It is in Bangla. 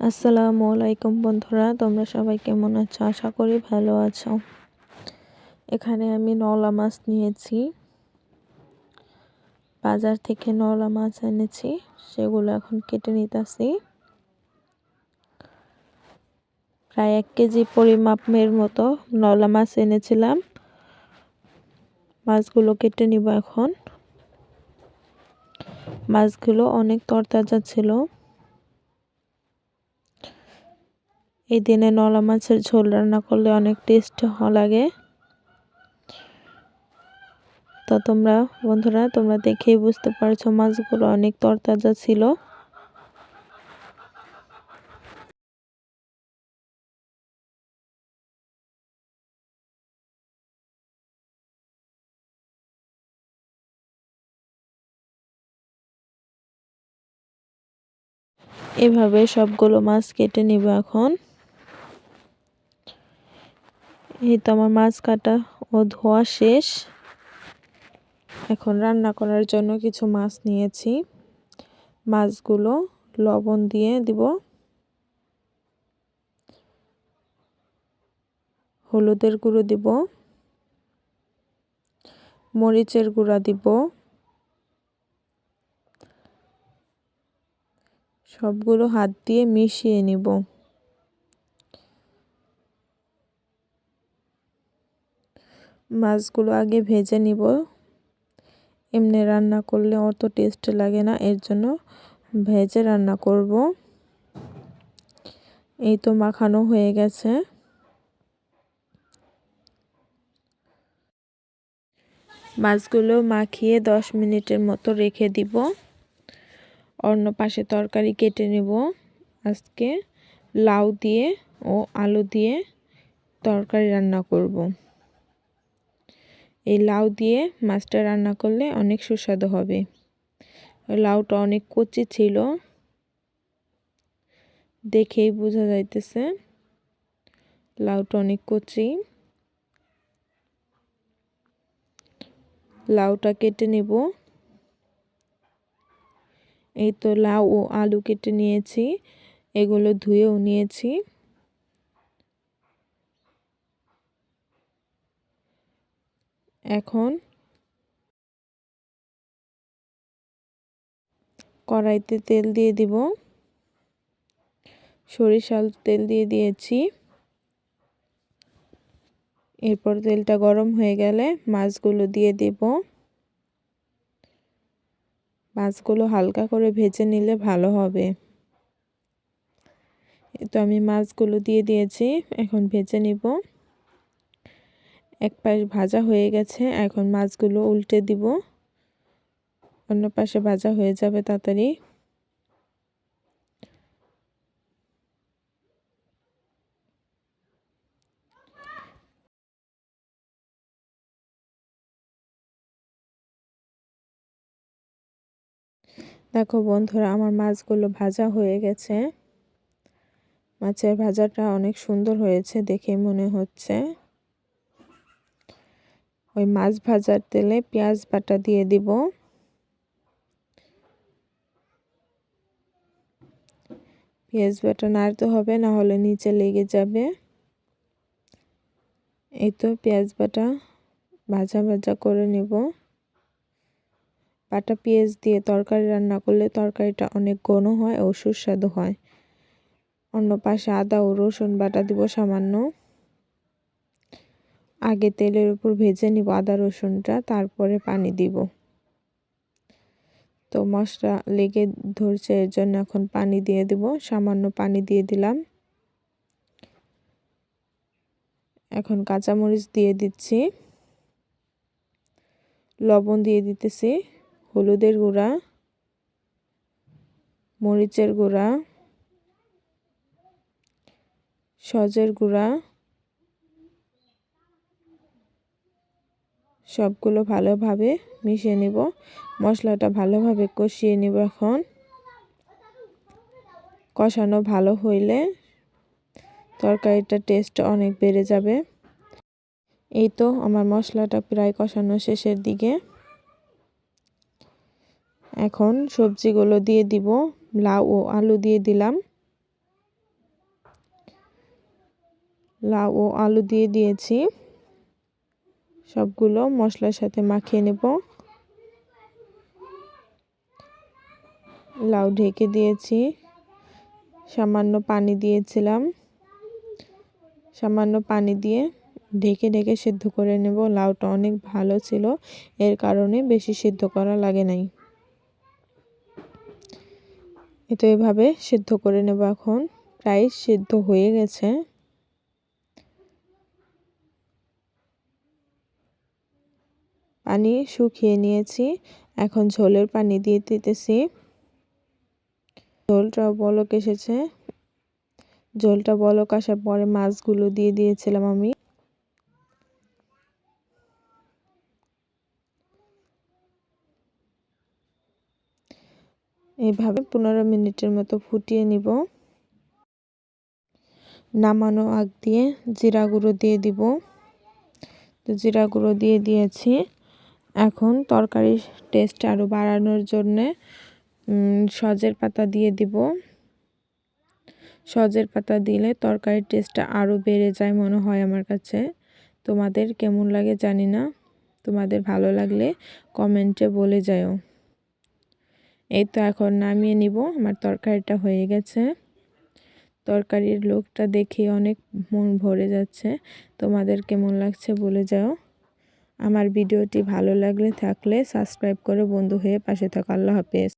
আসসালামু আলাইকুম বন্ধুরা, তোমরা সবাই কেমন আছো? আশা করি ভালো আছো। এখানে আমি নলা মাছ নিয়েছি। বাজার থেকে নলা মাছ এনেছি, সেগুলো এখন কেটে নিতেছি। প্রায় এক কেজি পরিমাপের মতো নলা মাছ এনেছিলাম। মাছগুলো কেটে নিব এখন। মাছগুলো অনেক তরতাজা ছিল। এই দিনে নলা মাছের ঝোল রান্না করলে অনেক টেস্ট লাগে। তো তোমরা, বন্ধুরা, তোমরা দেখেই বুঝতে পারছ মাছগুলো অনেক তরতাজা ছিল। এভাবে সবগুলো মাছ কেটে নিব এখন। এই তো আমার মাছ কাটা ও ধোয়া শেষ। এখন রান্না করার জন্য কিছু মাছ নিয়েছি। মাছগুলো লবণ দিয়ে দিব। হলুদের গুঁড়ো দিব। মরিচের গুঁড়া দিব। সবগুলো হাত দিয়ে মিশিয়ে নিব। মাছগুলো আগে ভেজে নিব। এমনি রান্না করলে অত টেস্ট লাগে না, এর জন্য ভেজে রান্না করব। এই তো মাখানো হয়ে গেছে। মাছগুলো মাখিয়ে দশ মিনিটের মতো রেখে দিব। অন্য পাশে তরকারি কেটে নেব। আজকে লাউ দিয়ে ও আলু দিয়ে তরকারি রান্না করব। এই লাউ দিয়ে মাছটা রান্না করলে অনেক সুস্বাদু হবে। লাউটা অনেক কচি ছিল। দেখেই বোঝা যাইতেছে লাউটা অনেক কচি। লাউটা কেটে নেব। এই তো লাউ ও আলু কেটে নিয়েছি। এগুলো ধুয়েও নিয়েছি। এখন কড়াইতে তেল দিয়ে দিব। সরিষার তেল দিয়ে দিয়েছি। এরপর তেলটা গরম হয়ে গেলে মাছগুলো দিয়ে দেব। মাছগুলো হালকা করে ভেজে নিলে ভালো হবে। তো আমি মাছগুলো দিয়ে দিয়েছি, এখন ভেজে নিব। এক পাশ ভাজা হয়ে গেছে, এখন মাছগুলো উল্টে দিব। অন্য পাশে ভাজা হয়ে যাবে তাড়াতাড়ি। দেখো বন্ধুরা, আমার মাছগুলো ভাজা হয়ে গেছে। মাছের ভাজাটা অনেক সুন্দর হয়েছে দেখে মনে হচ্ছে। ওই মাছ ভাজার তেলে পেঁয়াজ বাটা দিয়ে দিব। পেঁয়াজ বাটা নাড়তে হবে না হলে নিচে লেগে যাবে। এই তো পেঁয়াজ বাটা ভাজা ভাজা করে নেব। বাটা পেঁয়াজ দিয়ে তরকারি রান্না করলে তরকারিটা অনেক ঘন হয় ও সুস্বাদু হয়। অন্য পাশে আদা ও রসুন বাটা দিব সামান্য। আগে তেলের উপর ভেজে নিব আদা, রসুনটা, তারপরে পানি দিব। তো মশলা লেগে ধরছে, এর জন্য এখন পানি দিয়ে দেব। সামান্য পানি দিয়ে দিলাম। এখন কাঁচামরিচ দিয়ে দিচ্ছি। লবণ দিয়ে দিতেছি, হলুদের গুঁড়া, মরিচের গুঁড়া, সজের গুঁড়া সবগুলো ভালোভাবে মিশিয়ে নিব। মশলাটা ভালোভাবে কষিয়ে নিব এখন। কষানো ভালো হইলে তরকারিটা টেস্ট অনেক বেড়ে যাবে। এই তো আমার মশলাটা প্রায় কষানো শেষের দিকে। এখন সবজিগুলো দিয়ে দিব। লাউ ও আলু দিয়ে দিলাম। লাউ ও আলু দিয়ে দিয়েছি। সবগুলো মশলার সাথে মাখিয়ে নেব। লাউ ঢেকে দিয়েছি। সামান্য পানি দিয়েছিলাম। সামান্য পানি দিয়ে ঢেকে ঢেকে সিদ্ধ করে নেব। লাউটা অনেক ভালো ছিল, এর কারণে বেশি সিদ্ধ করা লাগে নাই। তো এভাবে সিদ্ধ করে নেব এখন। প্রায় সিদ্ধ হয়ে গেছে। পানি শুকিয়ে নিয়েছি। এখন ঝোলের পানি দিয়ে দিতেছি। ঝোলটা বলক এসেছে। ঝোলটা বলক আসার পরে মাছগুলো দিয়ে দিয়েছিলাম আমি। এইভাবে পনেরো মিনিটের মতো ফুটিয়ে নিব। নামানো আগ দিয়ে জিরা গুঁড়ো দিয়ে দিব। তো জিরা গুঁড়ো দিয়ে দিয়েছি। এখন তরকারির টেস্ট আরও বাড়ানোর জন্যে সজের পাতা দিয়ে দিব। সজের পাতা দিলে তরকারির টেস্টটা আরও বেড়ে যায় মনে হয় আমার কাছে। তোমাদের কেমন লাগে জানি না। তোমাদের ভালো লাগলে কমেন্টে বলে যাও এই তো এখন নামিয়ে নিব, আমার তরকারিটা হয়ে গেছে। তরকারির লোকটা দেখে অনেক মন ভরে যাচ্ছে। তোমাদের কেমন লাগছে বলে যাও। আমার ভিডিওটি ভালো লাগলে থাকলে সাবস্ক্রাইব করে। বন্ধু হয়ে পাশে থাকো। আল্লাহ হাফেজ।